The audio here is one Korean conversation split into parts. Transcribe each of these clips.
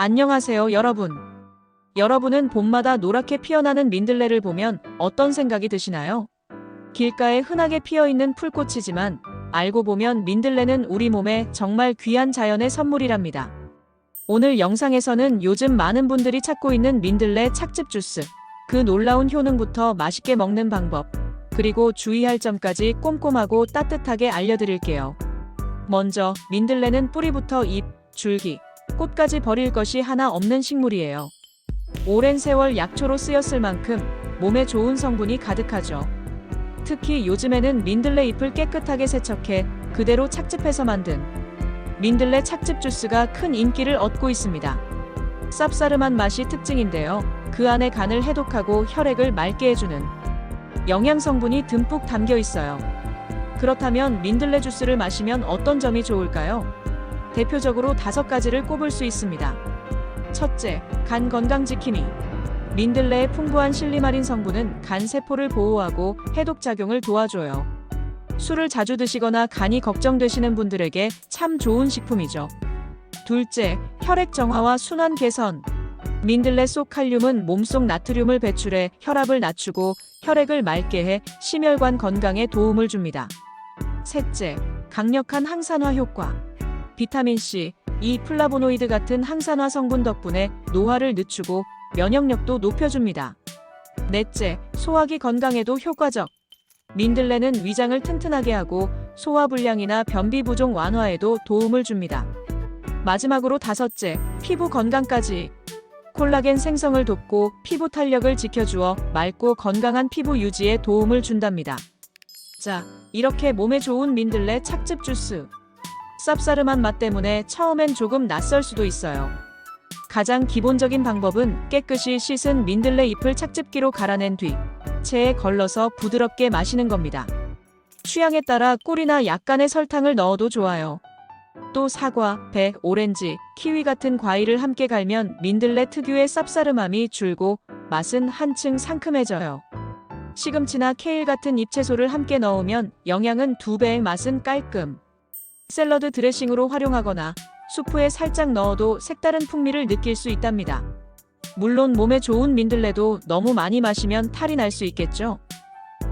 안녕하세요, 여러분. 여러분은 봄마다 노랗게 피어나는 민들레를 보면 어떤 생각이 드시나요? 길가에 흔하게 피어 있는 풀꽃이지만 알고 보면 민들레는 우리 몸에 정말 귀한 자연의 선물이랍니다. 오늘 영상에서는 요즘 많은 분들이 찾고 있는 민들레 착즙 주스, 그 놀라운 효능부터 맛있게 먹는 방법, 그리고 주의할 점까지 꼼꼼하고 따뜻하게 알려드릴게요. 먼저 민들레는 뿌리부터 잎, 줄기, 꽃까지 버릴 것이 하나 없는 식물이에요. 오랜 세월 약초로 쓰였을 만큼 몸에 좋은 성분이 가득하죠. 특히 요즘에는 민들레 잎을 깨끗하게 세척해 그대로 착즙해서 만든 민들레 착즙 주스가 큰 인기를 얻고 있습니다. 쌉싸름한 맛이 특징인데요. 그 안에 간을 해독하고 혈액을 맑게 해주는 영양 성분이 듬뿍 담겨 있어요. 그렇다면 민들레 주스를 마시면 어떤 점이 좋을까요? 대표적으로 다섯 가지를 꼽을 수 있습니다. 첫째, 간 건강 지킴이. 민들레의 풍부한 실리마린 성분은 간 세포를 보호하고 해독 작용을 도와줘요. 술을 자주 드시거나 간이 걱정되시는 분들에게 참 좋은 식품이죠. 둘째, 혈액 정화와 순환 개선. 민들레 속 칼륨은 몸속 나트륨을 배출해 혈압을 낮추고 혈액을 맑게 해 심혈관 건강에 도움을 줍니다. 셋째, 강력한 항산화 효과. 비타민C, 이 플라보노이드 같은 항산화 성분 덕분에 노화를 늦추고 면역력도 높여줍니다. 넷째, 소화기 건강에도 효과적. 민들레는 위장을 튼튼하게 하고 소화불량이나 변비 부종 완화에도 도움을 줍니다. 마지막으로 다섯째, 피부 건강까지. 콜라겐 생성을 돕고 피부 탄력을 지켜주어 맑고 건강한 피부 유지에 도움을 준답니다. 자, 이렇게 몸에 좋은 민들레 착즙 주스. 쌉싸름한 맛 때문에 처음엔 조금 낯설 수도 있어요. 가장 기본적인 방법은 깨끗이 씻은 민들레 잎을 착즙기로 갈아낸 뒤 체에 걸러서 부드럽게 마시는 겁니다. 취향에 따라 꿀이나 약간의 설탕을 넣어도 좋아요. 또 사과, 배, 오렌지, 키위 같은 과일을 함께 갈면 민들레 특유의 쌉싸름함이 줄고 맛은 한층 상큼해져요. 시금치나 케일 같은 잎채소를 함께 넣으면 영양은 두 배의 맛은 깔끔. 샐러드 드레싱으로 활용하거나 수프에 살짝 넣어도 색다른 풍미를 느낄 수 있답니다. 물론 몸에 좋은 민들레도 너무 많이 마시면 탈이 날 수 있겠죠.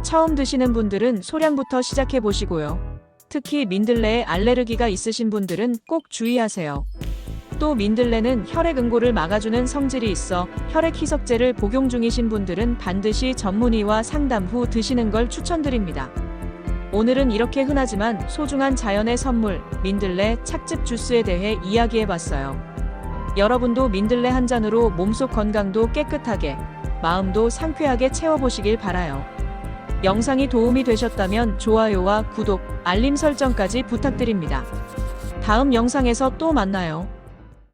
처음 드시는 분들은 소량부터 시작해 보시고요. 특히 민들레에 알레르기가 있으신 분들은 꼭 주의하세요. 또 민들레는 혈액 응고를 막아주는 성질이 있어 혈액 희석제를 복용 중이신 분들은 반드시 전문의와 상담 후 드시는 걸 추천드립니다. 오늘은 이렇게 흔하지만 소중한 자연의 선물, 민들레 착즙 주스에 대해 이야기해봤어요. 여러분도 민들레 한 잔으로 몸속 건강도 깨끗하게, 마음도 상쾌하게 채워보시길 바라요. 영상이 도움이 되셨다면 좋아요와 구독, 알림 설정까지 부탁드립니다. 다음 영상에서 또 만나요.